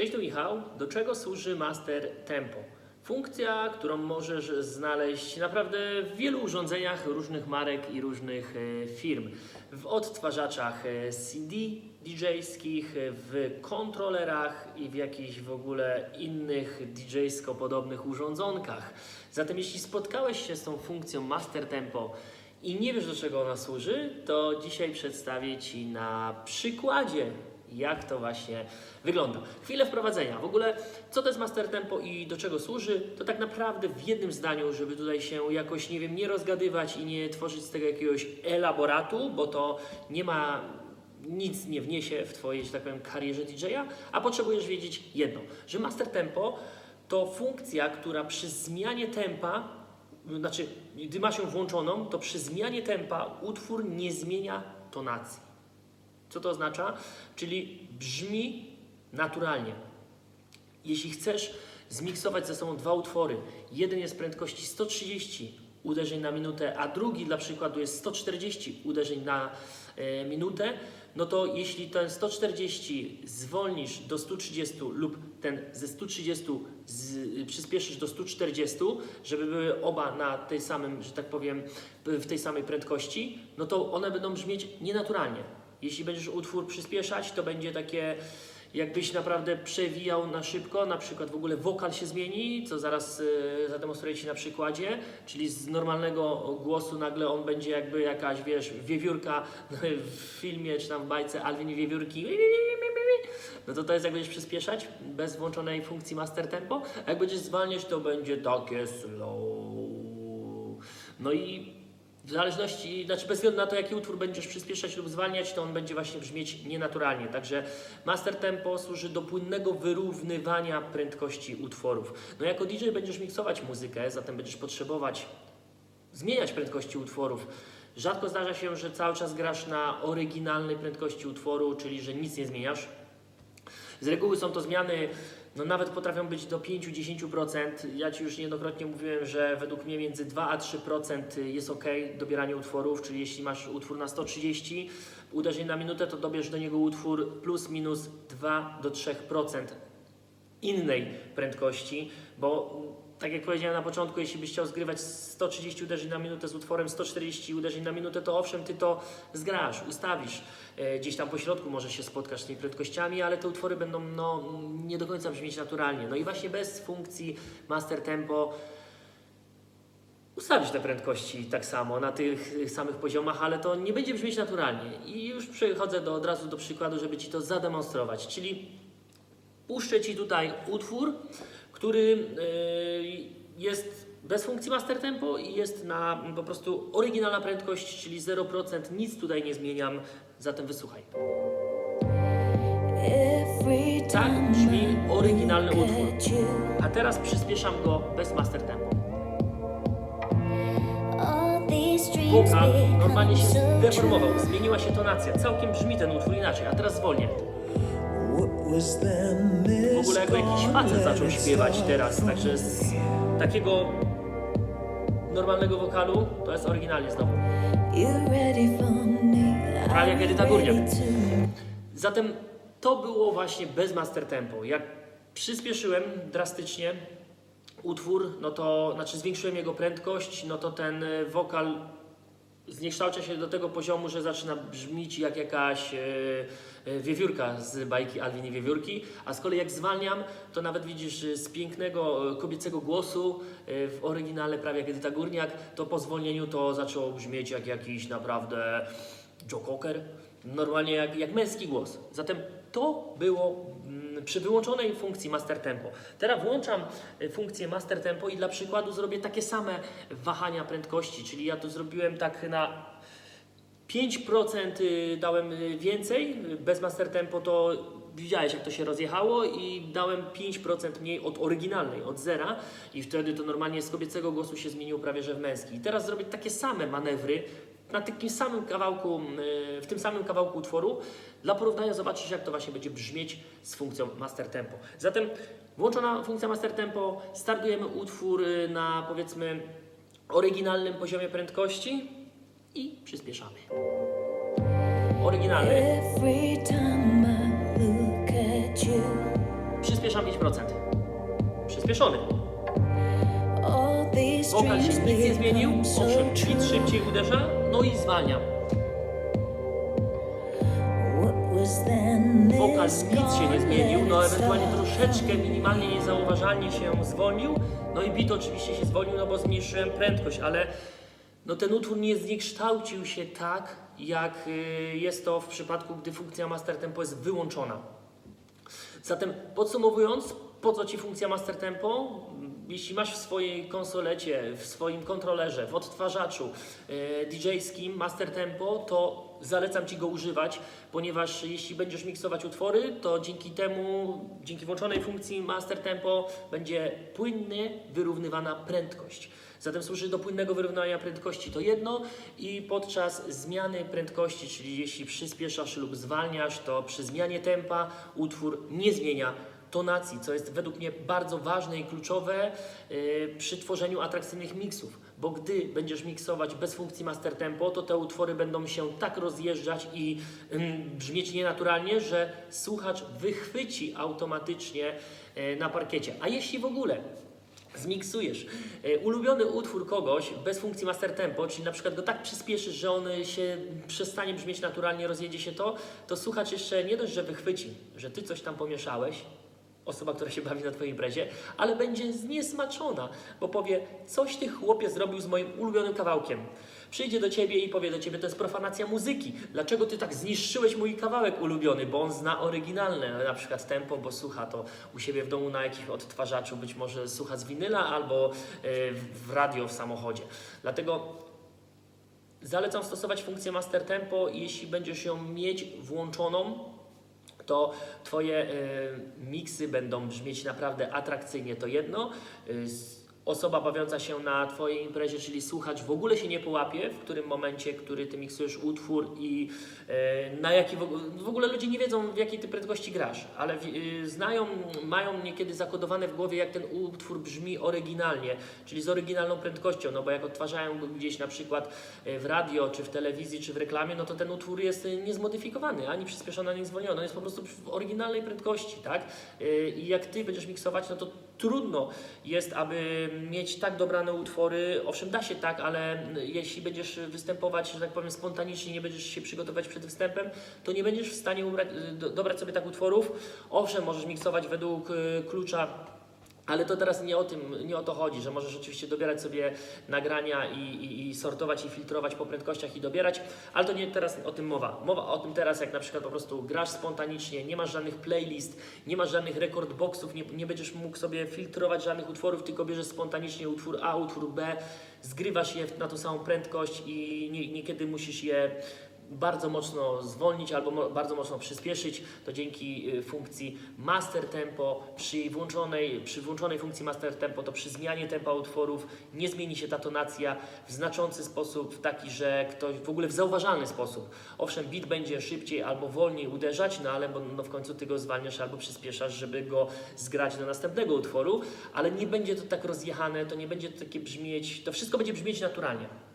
Cześć, tu Michał. Do czego służy Master Tempo? Funkcja, którą możesz znaleźć naprawdę w wielu urządzeniach różnych marek i różnych e, firm. W odtwarzaczach e, CD DJ-skich, w kontrolerach i w jakichś w ogóle innych DJ-sko podobnych urządzonkach. Zatem jeśli spotkałeś się z tą funkcją Master Tempo i nie wiesz do czego ona służy, to dzisiaj przedstawię Ci na przykładzie jak to właśnie wygląda. Chwilę wprowadzenia. W ogóle, co to jest Master Tempo i do czego służy, to tak naprawdę w jednym zdaniu, żeby tutaj się jakoś, nie wiem, nie rozgadywać i nie tworzyć z tego jakiegoś elaboratu, bo to nie ma, nic nie wniesie w Twojej, że tak powiem, karierze DJ-a, a potrzebujesz wiedzieć jedno, że Master Tempo to funkcja, która przy zmianie tempa znaczy, gdy masz ją włączoną, to przy zmianie tempa utwór nie zmienia tonacji. Co to oznacza? Czyli brzmi naturalnie. Jeśli chcesz zmiksować ze sobą dwa utwory, jeden jest prędkości 130 uderzeń na minutę, a drugi dla przykładu jest 140 uderzeń na e, minutę, no to jeśli ten 140 zwolnisz do 130 lub ten ze 130 z, przyspieszysz do 140, żeby były oba na tej samym, że tak powiem, w tej samej prędkości, no to one będą brzmieć nienaturalnie. Jeśli będziesz utwór przyspieszać, to będzie takie jakbyś naprawdę przewijał na szybko, na przykład w ogóle wokal się zmieni, co zaraz y, zademonstruję Ci na przykładzie, czyli z normalnego głosu nagle on będzie jakby jakaś, wiesz, wiewiórka w filmie czy tam w bajce Alvin i wiewiórki, no to to jest jak będziesz przyspieszać bez włączonej funkcji master tempo, a jak będziesz zwalniać, to będzie takie slow. No i w zależności, znaczy bez względu na to, jaki utwór będziesz przyspieszać lub zwalniać, to on będzie właśnie brzmieć nienaturalnie. Także master tempo służy do płynnego wyrównywania prędkości utworów. No jako DJ będziesz miksować muzykę, zatem będziesz potrzebować zmieniać prędkości utworów. Rzadko zdarza się, że cały czas grasz na oryginalnej prędkości utworu, czyli że nic nie zmieniasz. Z reguły są to zmiany, no nawet potrafią być do 5-10%. Ja Ci już niejednokrotnie mówiłem, że według mnie między 2 a 3% jest ok dobieranie utworów, czyli jeśli masz utwór na 130 uderzeń na minutę, to dobierz do niego utwór plus minus 2 do 3% innej prędkości, bo tak jak powiedziałem na początku, jeśli byś chciał zgrywać 130 uderzeń na minutę z utworem 140 uderzeń na minutę, to owszem, ty to zgrasz, ustawisz. E, Gdzieś tam po środku może się spotkasz z tymi prędkościami, ale te utwory będą no, nie do końca brzmieć naturalnie. No i właśnie bez funkcji master tempo ustawisz te prędkości tak samo na tych samych poziomach, ale to nie będzie brzmieć naturalnie. I już przechodzę do, od razu do przykładu, żeby Ci to zademonstrować. Czyli puszczę Ci tutaj utwór, który yy, jest bez funkcji master tempo i jest na po prostu oryginalna prędkość, czyli 0%, nic tutaj nie zmieniam, zatem wysłuchaj. Tak brzmi oryginalny utwór. A teraz przyspieszam go bez master tempo. Wokal normalnie się zdeformował, zmieniła się tonacja, całkiem brzmi ten utwór inaczej, a teraz zwolnię. W ogóle jakby jakiś facet zaczął śpiewać teraz, także z takiego normalnego wokalu to jest oryginalnie znowu. Prawie jak Edyta Górniak. Zatem to było właśnie bez master tempo. Jak przyspieszyłem drastycznie utwór, no to znaczy zwiększyłem jego prędkość, no to ten e, wokal zniekształcia się do tego poziomu, że zaczyna brzmieć jak jakaś e, e, wiewiórka z bajki Alwin i Wiewiórki, a z kolei jak zwalniam, to nawet widzisz z pięknego e, kobiecego głosu w oryginale prawie jak Edyta Górniak, to po zwolnieniu to zaczęło brzmieć jak jakiś naprawdę Joe Cocker, normalnie jak, jak męski głos. Zatem to było mm, przy wyłączonej funkcji Master Tempo. Teraz włączam y, funkcję Master Tempo i dla przykładu zrobię takie same wahania prędkości, czyli ja to zrobiłem tak na 5% y, dałem y, więcej, bez Master Tempo to widziałeś jak to się rozjechało i dałem 5% mniej od oryginalnej, od zera i wtedy to normalnie z kobiecego głosu się zmieniło prawie że w męski. I teraz zrobię takie same manewry na takim samym kawałku, w tym samym kawałku utworu. Dla porównania zobaczysz jak to właśnie będzie brzmieć z funkcją Master Tempo. Zatem włączona funkcja Master Tempo, startujemy utwór y, na powiedzmy oryginalnym poziomie prędkości i przyspieszamy. Oryginalny. Przepraszam, 5%. Przyspieszony. Wokal się nic nie zmienił, owszem, true. szybciej uderza, no i zwalniam. Wokal nic się nie zmienił, no ewentualnie troszeczkę, minimalnie, niezauważalnie się zwolnił, no i bit oczywiście się zwolnił, no bo zmniejszyłem prędkość, ale no ten utwór nie zniekształcił się tak, jak y, jest to w przypadku, gdy funkcja master tempo jest wyłączona. Zatem podsumowując, po co Ci funkcja Master Tempo? Jeśli masz w swojej konsolecie, w swoim kontrolerze, w odtwarzaczu e, DJ-skim Master Tempo, to zalecam Ci go używać, ponieważ jeśli będziesz miksować utwory, to dzięki temu, dzięki włączonej funkcji Master Tempo będzie płynnie wyrównywana prędkość. Zatem służy do płynnego wyrównywania prędkości to jedno i podczas zmiany prędkości, czyli jeśli przyspieszasz lub zwalniasz, to przy zmianie tempa utwór nie zmienia tonacji, co jest według mnie bardzo ważne i kluczowe yy, przy tworzeniu atrakcyjnych miksów, bo gdy będziesz miksować bez funkcji master tempo, to te utwory będą się tak rozjeżdżać i ym, brzmieć nienaturalnie, że słuchacz wychwyci automatycznie yy, na parkiecie. A jeśli w ogóle zmiksujesz e, ulubiony utwór kogoś bez funkcji master tempo, czyli na przykład go tak przyspieszysz, że on się przestanie brzmieć naturalnie, rozjedzie się to, to słuchacz jeszcze nie dość, że wychwyci, że ty coś tam pomieszałeś, osoba, która się bawi na twojej imprezie, ale będzie zniesmaczona, bo powie, coś ty chłopie zrobił z moim ulubionym kawałkiem. Przyjdzie do ciebie i powie do ciebie, to jest profanacja muzyki. Dlaczego ty tak zniszczyłeś mój kawałek ulubiony? Bo on zna oryginalne, na przykład tempo, bo słucha to u siebie w domu na jakimś odtwarzaczu, być może słucha z winyla albo e, w radio w samochodzie. Dlatego zalecam stosować funkcję Master Tempo, jeśli będziesz ją mieć włączoną, to Twoje e, miksy będą brzmieć naprawdę atrakcyjnie. To jedno. Osoba bawiąca się na Twojej imprezie, czyli słuchacz, w ogóle się nie połapie, w którym momencie, który Ty miksujesz utwór i e, na jaki w, ogóle- ludzie nie wiedzą, w jakiej Ty prędkości grasz, ale e, znają, mają niekiedy zakodowane w głowie, jak ten utwór brzmi oryginalnie, czyli z oryginalną prędkością, no bo jak odtwarzają go gdzieś na przykład e, w radio, czy w telewizji, czy w reklamie, no to ten utwór jest niezmodyfikowany, ani przyspieszony, ani zwolniony, on jest po prostu w oryginalnej prędkości, tak? I jak Ty będziesz miksować, no to trudno jest, aby mieć tak dobrane utwory. Owszem, da się tak, ale jeśli będziesz występować, że tak powiem, spontanicznie, nie będziesz się przygotować przed występem, to nie będziesz w stanie ubrać, do, dobrać sobie tak utworów. Owszem, możesz miksować według y, klucza ale to teraz nie o tym, nie o to chodzi, że możesz oczywiście dobierać sobie nagrania i, i, i sortować i filtrować po prędkościach i dobierać, ale to nie teraz o tym mowa. Mowa o tym teraz, jak na przykład po prostu grasz spontanicznie, nie masz żadnych playlist, nie masz żadnych rekord boxów, nie, nie będziesz mógł sobie filtrować żadnych utworów, tylko bierzesz spontanicznie utwór A, utwór B, zgrywasz je na tą samą prędkość i nie, niekiedy musisz je bardzo mocno zwolnić albo mo- bardzo mocno przyspieszyć, to dzięki y, funkcji Master Tempo, przy włączonej, przy włączonej funkcji Master Tempo, to przy zmianie tempa utworów nie zmieni się ta tonacja w znaczący sposób, w taki, że ktoś w ogóle w zauważalny sposób. Owszem, beat będzie szybciej albo wolniej uderzać, no ale bo, no, w końcu ty go zwalniasz albo przyspieszasz, żeby go zgrać do następnego utworu, ale nie będzie to tak rozjechane, to nie będzie to takie brzmieć, to wszystko będzie brzmieć naturalnie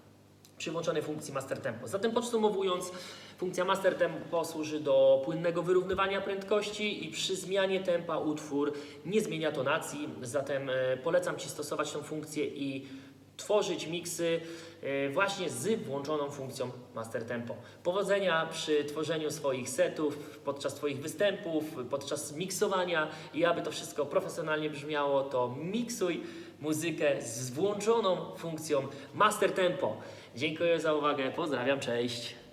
przy włączonej funkcji Master Tempo. Zatem podsumowując, funkcja Master Tempo służy do płynnego wyrównywania prędkości i przy zmianie tempa utwór nie zmienia tonacji. Zatem e, polecam Ci stosować tą funkcję i tworzyć miksy e, właśnie z włączoną funkcją Master Tempo. Powodzenia przy tworzeniu swoich setów, podczas Twoich występów, podczas miksowania i aby to wszystko profesjonalnie brzmiało, to miksuj muzykę z włączoną funkcją Master Tempo. Dziękuję za uwagę, pozdrawiam, cześć.